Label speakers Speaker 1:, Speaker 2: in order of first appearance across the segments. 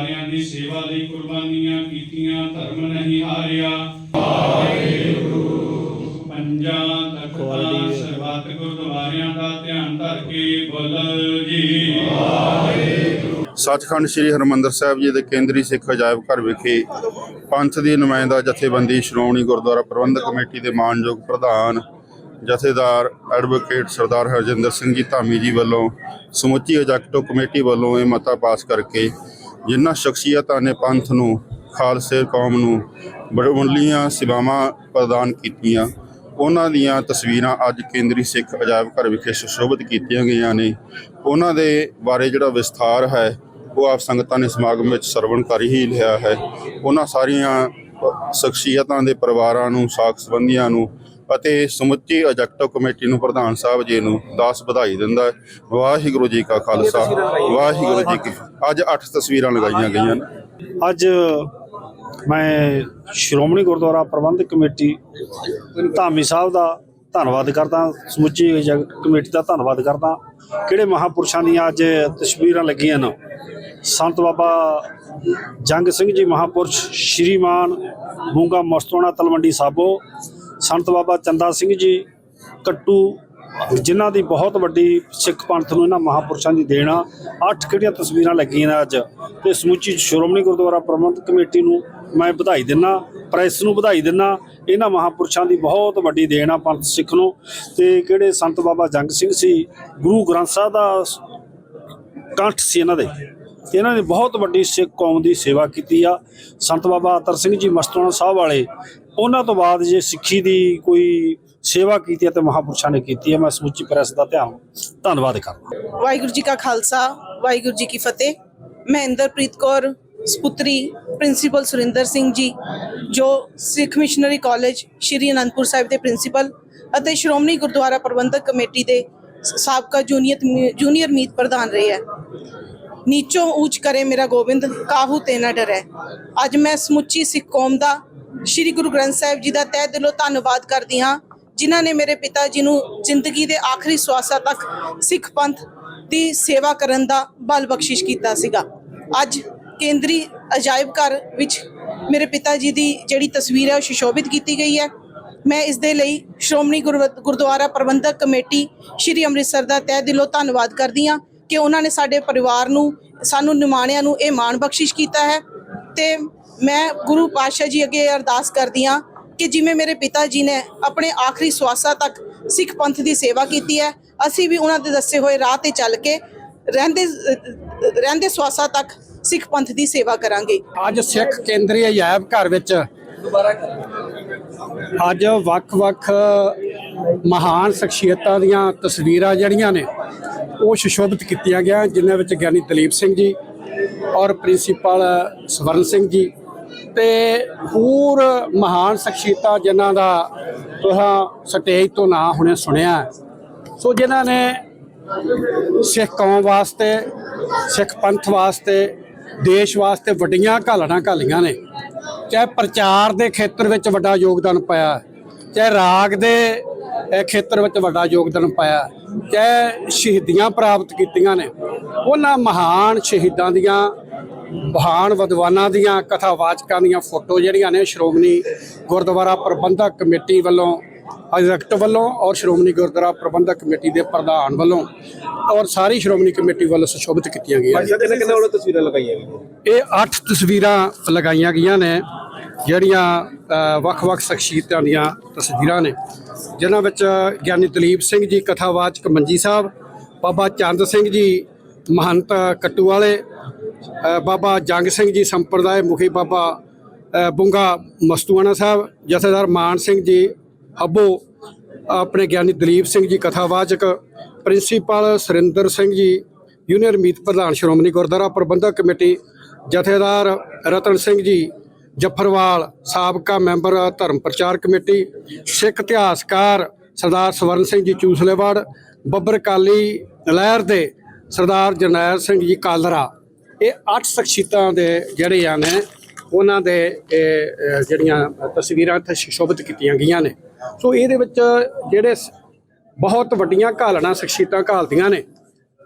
Speaker 1: ਸਾਰਿਆਂ ਦੀ ਸੇਵਾ ਲਈ ਕੁਰਬਾਨੀਆਂ ਕੀਤੀਆਂ ਧਰਮ ਨਹੀਂ ਹਾਰਿਆ। ਪੰਜਾਂ ਤਖਤਾਂ ਸਰਬੱਤ ਗੁਰਦੁਆਰਿਆਂ ਦਾ ਧਿਆਨ ਧਰ ਕੇ ਬੋਲ ਜੀ।
Speaker 2: ਸੱਚਖੰਡ ਸ੍ਰੀ ਹਰਮੰਦਰ ਸਾਹਿਬ ਜੀ ਦੇ ਕੇਂਦਰੀ ਸਿੱਖ ਅਜਾਇਬ ਘਰ ਵਿਖੇ ਪੰਥ ਦੀ ਨੁਮਾਇੰਦਾ ਜਥੇਬੰਦੀ ਸ਼੍ਰੋਮਣੀ ਗੁਰਦੁਆਰਾ ਪ੍ਰਬੰਧਕ ਕਮੇਟੀ ਦੇ ਮਾਨਯੋਗ ਪ੍ਰਧਾਨ ਜਥੇਦਾਰ ਐਡਵੋਕੇਟ ਸਰਦਾਰ ਹਰਜਿੰਦਰ ਸਿੰਘ ਜੀ ਧਾਮੀ ਜੀ ਵੱਲੋਂ ਸਮੁੱਚੀ ਐਗਜ਼ੈਕਟਿਵ ਕਮੇਟੀ ਵੱਲੋਂ ਇਹ ਮਤਾ ਪਾਸ ਕਰਕੇ ਜਿਨ੍ਹਾਂ ਸ਼ਖਸੀਅਤਾਂ ਨੇ ਪੰਥ ਨੂੰ, ਖਾਲਸੇ ਕੌਮ ਨੂੰ ਬੜਵੰਲੀਆਂ ਸੇਵਾਵਾਂ ਪ੍ਰਦਾਨ ਕੀਤੀਆਂ, ਉਹਨਾਂ ਦੀਆਂ ਤਸਵੀਰਾਂ ਅੱਜ ਕੇਂਦਰੀ ਸਿੱਖ ਅਜਾਇਬ ਘਰ ਵਿਖੇ ਸੁਸ਼ੋਭਿਤ ਕੀਤੀਆਂ ਗਈਆਂ ਨੇ। ਉਹਨਾਂ ਦੇ ਬਾਰੇ ਜਿਹੜਾ ਵਿਸਥਾਰ ਹੈ, ਉਹ ਆਪ ਸੰਗਤਾਂ ਨੇ ਸਮਾਗਮ ਵਿੱਚ ਸਰਵਣ ਕਰ ਹੀ ਲਿਆ ਹੈ। ਉਹਨਾਂ ਸਾਰੀਆਂ ਸ਼ਖਸੀਅਤਾਂ ਦੇ ਪਰਿਵਾਰਾਂ ਨੂੰ, ਸਾਖ ਸੰਬੰਧੀਆਂ ਨੂੰ ਅਤੇ ਸਮੁੱਚੀ ਐਗਜ਼ੈਕਟਿਵ ਕਮੇਟੀ ਨੂੰ ਪ੍ਰਧਾਨ ਸਾਹਿਬ ਜੀ ਨੂੰ ਦਾਸ ਵਧਾਈ ਦਿੰਦਾ ਹੈ। ਵਾਹਿਗੁਰੂ ਜੀ ਕਾ ਖਾਲਸਾ। ਵਾਹਿਗੁਰੂ ਜੀ ਕੀ ਅੱਜ 8 ਤਸਵੀਰਾਂ ਲਗਾਈਆਂ ਗਈਆਂ ਨੇ।
Speaker 3: ਅੱਜ ਮੈਂ ਸ਼੍ਰੋਮਣੀ ਗੁਰਦੁਆਰਾ ਪ੍ਰਬੰਧਕ ਕਮੇਟੀ ਧਾਮੀ ਸਾਹਿਬ ਦਾ ਧੰਨਵਾਦ ਕਰਦਾ, ਸਮੁੱਚੀ ਜਗਤ ਕਮੇਟੀ ਦਾ ਧੰਨਵਾਦ ਕਰਦਾ। ਕਿਹੜੇ ਮਹਾਪੁਰਸ਼ਾਂ ਦੀਆਂ ਅੱਜ ਤਸਵੀਰਾਂ ਲੱਗੀਆਂ ਨੇ? ਸੰਤ ਬਾਬਾ ਜੰਗ ਸਿੰਘ ਜੀ ਮਹਾਪੁਰਸ਼, ਸ਼੍ਰੀਮਾਨ ਮੂੰਗਾ ਮਸਤੋਣਾ ਤਲਵੰਡੀ ਸਾਬੋ ਸੰਤ ਬਾਬਾ ਚੰਦਾ ਸਿੰਘ ਜੀ ਕੱਟੂ, ਜਿਨ੍ਹਾਂ ਦੀ ਬਹੁਤ ਵੱਡੀ ਸਿੱਖ ਪੰਥ ਨੂੰ ਇਹਨਾਂ ਮਹਾਪੁਰਸ਼ਾਂ ਦੀ ਦੇਣ ਆ। ਅੱਠ ਕਿਹੜੀਆਂ ਤਸਵੀਰਾਂ ਲੱਗੀਆਂ ਨੇ ਅੱਜ। ਤੇ ਸਮੁੱਚੀ ਸ਼੍ਰੋਮਣੀ ਗੁਰਦੁਆਰਾ ਪ੍ਰਬੰਧਕ ਕਮੇਟੀ ਨੂੰ ਮੈਂ ਵਧਾਈ ਦਿੰਨਾ, ਪ੍ਰੈਸ ਨੂੰ ਵਧਾਈ ਦਿੰਨਾ, ਇਹਨਾਂ ਮਹਾਪੁਰਸ਼ਾਂ ਦੀ ਬਹੁਤ ਵੱਡੀ ਦੇਣ ਆ ਪੰਥ ਸਿੱਖ ਨੂੰ। ਤੇ ਕਿਹੜੇ ਸੰਤ ਬਾਬਾ ਜੰਗ ਸਿੰਘ ਸੀ, ਗੁਰੂ ਗ੍ਰੰਥ ਸਾਹਿਬ ਦਾ ਕੰਠ ਸੀ ਇਹਨਾਂ ਦੇ। ਤੇ ਇਹਨਾਂ ਨੇ ਬਹੁਤ ਵੱਡੀ ਸਿੱਖ ਕੌਮ ਦੀ ਸੇਵਾ ਕੀਤੀ ਆ। ਸੰਤ ਬਾਬਾ ਅਤਰ ਸਿੰਘ ਜੀ ਮਸਤੋਣਾ ਸਾਹਿਬ ਵਾਲੇ ਉਹਨਾਂ ਤੋਂ ਬਾਅਦ ਜੇ ਸਿੱਖੀ ਦੀ ਕੋਈ ਸੇਵਾ ਕੀਤੀ ਹੈ ਤੇ ਮਹਾਪੁਰਸ਼ਾਂ ਨੇ ਕੀਤੀ ਹੈ, ਮੈਂ ਸਮੁੱਚੀ ਪ੍ਰੈਸ ਦਾ ਧਿਆਨ ਧੰਨਵਾਦ ਕਰਦਾ
Speaker 4: ਵਾਹਿਗੁਰੂ ਜੀ ਕਾ ਖਾਲਸਾ, ਵਾਹਿਗੁਰੂ ਜੀ ਕੀ ਫਤਿਹ। ਮੈਂ ਇੰਦਰਪ੍ਰੀਤ ਕੌਰ, ਸੁਪੁੱਤਰੀ ਪ੍ਰਿੰਸੀਪਲ ਸੁਰਿੰਦਰ ਸਿੰਘ ਜੀ, ਜੋ ਸਿੱਖ ਮਿਸ਼ਨਰੀ ਕਾਲਜ ਸ਼੍ਰੀ ਅਨੰਦਪੁਰ ਸਾਹਿਬ ਦੇ ਪ੍ਰਿੰਸੀਪਲ ਅਤੇ ਸ਼੍ਰੋਮਣੀ ਗੁਰਦੁਆਰਾ ਪ੍ਰਬੰਧਕ ਕਮੇਟੀ ਦੇ ਸਾਬਕਾ ਜੂਨੀਅਰ ਜੂਨੀਅਰ ਮੀਤ ਪ੍ਰਧਾਨ ਰਹੇ ਹੈ। ਨੀਚੋਂ ਊਚ ਕਰੇ ਮੇਰਾ ਗੋਬਿੰਦ, ਕਾਹੂ ਤੇ ਨਾ ਡਰੈ। ਅੱਜ ਮੈਂ ਸਮੁੱਚੀ ਸਿੱਖ ਕੌਮ ਦਾ ਸ੍ਰੀ ਗੁਰੂ ਗ੍ਰੰਥ ਸਾਹਿਬ ਜੀ ਦਾ ਤਹਿ ਦਿਲੋਂ ਧੰਨਵਾਦ ਕਰਦੀ ਹਾਂ, ਜਿਨ੍ਹਾਂ ਨੇ ਮੇਰੇ ਪਿਤਾ ਜੀ ਨੂੰ ਜ਼ਿੰਦਗੀ ਦੇ ਆਖਰੀ ਸਵਾਸਾਂ ਤੱਕ ਸਿੱਖ ਪੰਥ ਦੀ ਸੇਵਾ ਕਰਨ ਦਾ ਬਲ ਬਖਸ਼ਿਸ਼ ਕੀਤਾ ਸੀਗਾ। ਅੱਜ ਕੇਂਦਰੀ ਅਜਾਇਬ ਘਰ ਵਿੱਚ ਮੇਰੇ ਪਿਤਾ ਜੀ ਦੀ ਜਿਹੜੀ ਤਸਵੀਰ ਹੈ ਉਹ ਸੁਸ਼ੋਭਿਤ ਕੀਤੀ ਗਈ ਹੈ। ਮੈਂ ਇਸ ਦੇ ਲਈ ਸ਼੍ਰੋਮਣੀ ਗੁਰਵ- ਗੁਰਦੁਆਰਾ ਪ੍ਰਬੰਧਕ ਕਮੇਟੀ ਸ਼੍ਰੀ ਅੰਮ੍ਰਿਤਸਰ ਦਾ ਤਹਿ ਦਿਲੋਂ ਧੰਨਵਾਦ ਕਰਦੀ ਹਾਂ ਕਿ ਉਹਨਾਂ ਨੇ ਸਾਡੇ ਪਰਿਵਾਰ ਨੂੰ, ਸਾਨੂੰ ਨਿਮਾਣਿਆਂ ਨੂੰ ਇਹ ਮਾਣ ਬਖਸ਼ਿਸ਼ ਕੀਤਾ ਹੈ ਤੇ ਮੈਂ ਗੁਰੂ ਪਾਤਸ਼ਾਹ ਜੀ ਅੱਗੇ ਅਰਦਾਸ ਕਰਦੀ ਹਾਂ ਕਿ ਜਿਵੇਂ ਮੇਰੇ ਪਿਤਾ ਜੀ ਨੇ ਆਪਣੇ ਆਖਰੀ ਸਵਾਸਾਂ ਤੱਕ ਸਿੱਖ ਪੰਥ ਦੀ ਸੇਵਾ ਕੀਤੀ ਹੈ ਅਸੀਂ ਵੀ ਉਹਨਾਂ ਦੇ ਦੱਸੇ ਹੋਏ ਰਾਹ ਤੇ ਚੱਲ ਕੇ ਰਹਿੰਦੇ ਰਹਿੰਦੇ ਸਵਾਸਾਂ ਤੱਕ ਸਿੱਖ ਪੰਥ ਦੀ ਸੇਵਾ ਕਰਾਂਗੇ।
Speaker 5: ਅੱਜ ਸਿੱਖ ਕੇਂਦਰੀ ਅਜਾਇਬ ਘਰ ਵਿੱਚ ਅੱਜ ਵੱਖ-ਵੱਖ ਮਹਾਨ ਸ਼ਖਸੀਅਤਾਂ ਦੀਆਂ ਤਸਵੀਰਾਂ ਜਿਹੜੀਆਂ ਨੇ ਉਹ ਸੁਸ਼ੋਭਿਤ ਕੀਤੀਆਂ ਗਿਆ ਜਿਨ੍ਹਾਂ ਵਿੱਚ ਗਿਆਨੀ ਦਲੀਪ ਸਿੰਘ ਜੀ ਔਰ ਪ੍ਰਿੰਸੀਪਲ ਸਵਰਨ ਸਿੰਘ ਜੀ ਤੇ ਹੋਰ ਮਹਾਨ ਸ਼ਖਸੀਅਤਾਂ ਜਿਨ੍ਹਾਂ ਦਾ ਤੁਸੀਂ ਸਟੇਜ ਤੋਂ ਨਾਂ ਹੁਣੇ ਸੁਣਿਆ ਸੋ ਜਿਨ੍ਹਾਂ ਨੇ ਸਿੱਖ ਕੌਮ ਵਾਸਤੇ, ਸਿੱਖ ਪੰਥ ਵਾਸਤੇ, ਦੇਸ਼ ਵਾਸਤੇ ਵੱਡੀਆਂ ਘਾਲਣਾ ਘਾਲੀਆਂ ਨੇ। ਚਾਹੇ ਪ੍ਰਚਾਰ ਦੇ ਖੇਤਰ ਵਿੱਚ ਵੱਡਾ ਯੋਗਦਾਨ ਪਾਇਆ, ਚਾਹੇ ਰਾਗ ਦੇ ਖੇਤਰ ਵਿੱਚ ਵੱਡਾ ਯੋਗਦਾਨ ਪਾਇਆ ਚਾਹੇ ਸ਼ਹੀਦੀਆਂ ਪ੍ਰਾਪਤ ਕੀਤੀਆਂ ਨੇ। ਉਹਨਾਂ ਮਹਾਨ ਸ਼ਹੀਦਾਂ ਦੀਆਂ ਮਹਾਨ ਵਿਦਵਾਨਾਂ ਦੀਆਂ ਕਥਾਵਾਚਕਾਂ ਦੀਆਂ ਫੋਟੋ ਜਿਹੜੀਆਂ ਨੇ ਸ਼੍ਰੋਮਣੀ ਗੁਰਦੁਆਰਾ ਪ੍ਰਬੰਧਕ ਕਮੇਟੀ ਵੱਲੋਂ ਐਗਜ਼ੈਕਟ ਵੱਲੋਂ ਔਰ ਸ਼੍ਰੋਮਣੀ ਗੁਰਦੁਆਰਾ ਪ੍ਰਬੰਧਕ ਕਮੇਟੀ ਦੇ ਪ੍ਰਧਾਨ ਵੱਲੋਂ ਔਰ ਸਾਰੀ ਸ਼੍ਰੋਮਣੀ ਕਮੇਟੀ ਵੱਲੋਂ ਸੁਸ਼ੋਭਿਤ ਕੀਤੀਆਂ ਗਈਆਂ
Speaker 6: ਕਿੰਨੇ ਕਿੰਨੇ ਵਾਲਾ ਤਸਵੀਰਾਂ ਲਗਾਈਆਂ ਗਈਆਂ
Speaker 5: ਇਹ 8 ਤਸਵੀਰਾਂ ਲਗਾਈਆਂ ਗਈਆਂ ਨੇ। ਜਿਹੜੀਆਂ ਵੱਖ-ਵੱਖ ਸ਼ਖਸੀਅਤਾਂ ਦੀਆਂ ਤਸਵੀਰਾਂ ਨੇ। ਜਿਨ੍ਹਾਂ ਵਿੱਚ ਗਿਆਨੀ ਦਲੀਪ ਸਿੰਘ ਜੀ, ਕਥਾਵਾਚਕ ਮੰਜੀ ਸਾਹਿਬ, ਬਾਬਾ ਚੰਦ ਸਿੰਘ ਜੀ, ਮਹੰਤ ਕੱਟੂ ਵਾਲੇ ਬਾਬਾ ਜੰਗ ਸਿੰਘ ਜੀ ਸੰਪਰਦਾਇ ਮੁਖੀ ਬਾਬਾ ਬੁੰਗਾ ਮਸਤੂਆਣਾ ਸਾਹਿਬ, ਜਥੇਦਾਰ ਮਾਨ ਸਿੰਘ ਜੀ ਹੱਬੋ ਆਪਣੇ ਗਿਆਨੀ ਦਲੀਪ ਸਿੰਘ ਜੀ, ਕਥਾਵਾਚਕ ਪ੍ਰਿੰਸੀਪਲ ਸੁਰਿੰਦਰ ਸਿੰਘ ਜੀ ਯੂਨੀਅਰ ਮੀਤ ਪ੍ਰਧਾਨ ਸ਼੍ਰੋਮਣੀ ਗੁਰਦੁਆਰਾ ਪ੍ਰਬੰਧਕ ਕਮੇਟੀ, ਜਥੇਦਾਰ ਰਤਨ ਸਿੰਘ ਜੀ ਜਫਰਵਾਲ ਸਾਬਕਾ ਮੈਂਬਰ ਧਰਮ ਪ੍ਰਚਾਰ ਕਮੇਟੀ ਸਿੱਖ ਇਤਿਹਾਸਕਾਰ ਸਰਦਾਰ ਸਵਰਨ ਸਿੰਘ ਜੀ ਚੂਸਲੇਵਾੜ ਬੱਬਰ ਕਾਲੀ ਲਹਿਰ ਦੇ ਸਰਦਾਰ ਜਰਨੈਲ ਸਿੰਘ ਜੀ ਕਾਲਰਾ। ਇਹ ਅੱਠ ਸ਼ਖਸੀਅਤਾਂ ਦੇ ਜਿਹੜੇ ਆ ਨੇ ਉਹਨਾਂ ਦੇ ਇਹ, ਜਿਹੜੀਆਂ ਤਸਵੀਰਾਂ ਇੱਥੇ ਸ਼ੋਭਿਤ ਕੀਤੀਆਂ ਗਈਆਂ ਨੇ। ਸੋ ਇਹਦੇ ਵਿੱਚ ਜਿਹੜੇ ਬਹੁਤ ਵੱਡੀਆਂ ਘਾਲਣਾ ਸ਼ਖਸੀਅਤਾਂ ਘਾਲਦੀਆਂ ਨੇ।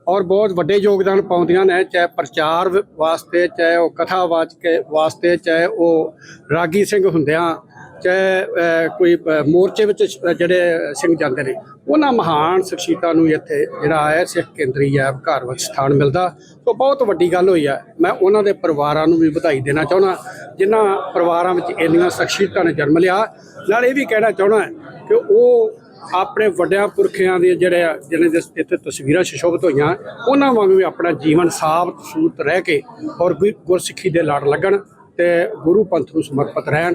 Speaker 5: ਔਰ ਬਹੁਤ ਵੱਡੇ ਯੋਗਦਾਨ ਪਾਉਂਦੀਆਂ ਨੇ, ਚਾਹੇ ਪ੍ਰਚਾਰ ਵਾਸਤੇ, ਚਾਹੇ ਉਹ ਕਥਾ ਕਥਾਵਾਚਕ ਵਾਸਤੇ, ਚਾਹੇ ਉਹ ਰਾਗੀ ਸਿੰਘ ਹੁੰਦਿਆਂ, ਚਾਹੇ ਕੋਈ ਮੋਰਚੇ ਵਿੱਚ ਜਿਹੜੇ ਸਿੰਘ ਜਾਂਦੇ ਨੇ, ਉਹਨਾਂ ਮਹਾਨ ਸ਼ਖਸੀਅਤਾਂ ਨੂੰ ਇੱਥੇ ਜਿਹੜਾ ਹੈ ਸਿੱਖ ਕੇਂਦਰੀ ਹੈ, ਘਰ ਸਥਾਨ ਮਿਲਦਾ। ਸੋ ਬਹੁਤ ਵੱਡੀ ਗੱਲ ਹੋਈ ਹੈ। ਮੈਂ ਉਹਨਾਂ ਦੇ ਪਰਿਵਾਰਾਂ ਨੂੰ ਵੀ ਵਧਾਈ ਦੇਣਾ ਚਾਹੁੰਦਾ, ਜਿਨ੍ਹਾਂ ਪਰਿਵਾਰਾਂ ਵਿੱਚ ਇੰਨੀਆਂ ਸ਼ਖਸੀਅਤਾਂ ਨੇ ਜਨਮ ਲਿਆ। ਨਾਲ ਇਹ ਵੀ ਕਹਿਣਾ ਚਾਹੁੰਦਾ ਕਿ ਉਹ ਆਪਣੇ ਵੱਡਿਆਂ ਪੁਰਖਿਆਂ ਦੇ ਜਿਹੜੇ ਆ, ਜਿਹਨਾਂ ਦੇ ਇੱਥੇ ਤਸਵੀਰਾਂ ਸ਼ਿਸ਼ੋਭਤ ਹੋਈਆਂ ਉਹਨਾਂ ਵਾਂਗ ਵੀ ਆਪਣਾ ਜੀਵਨ ਸਾਫ਼ ਸੂਤ ਰਹਿ ਕੇ ਔਰ ਗੁਰ- ਗੁਰਸਿੱਖੀ ਦੇ ਲੜ ਲੱਗਣ ਤੇ ਗੁਰੂ ਪੰਥ ਨੂੰ ਸਮਰਪਿਤ ਰਹਿਣ।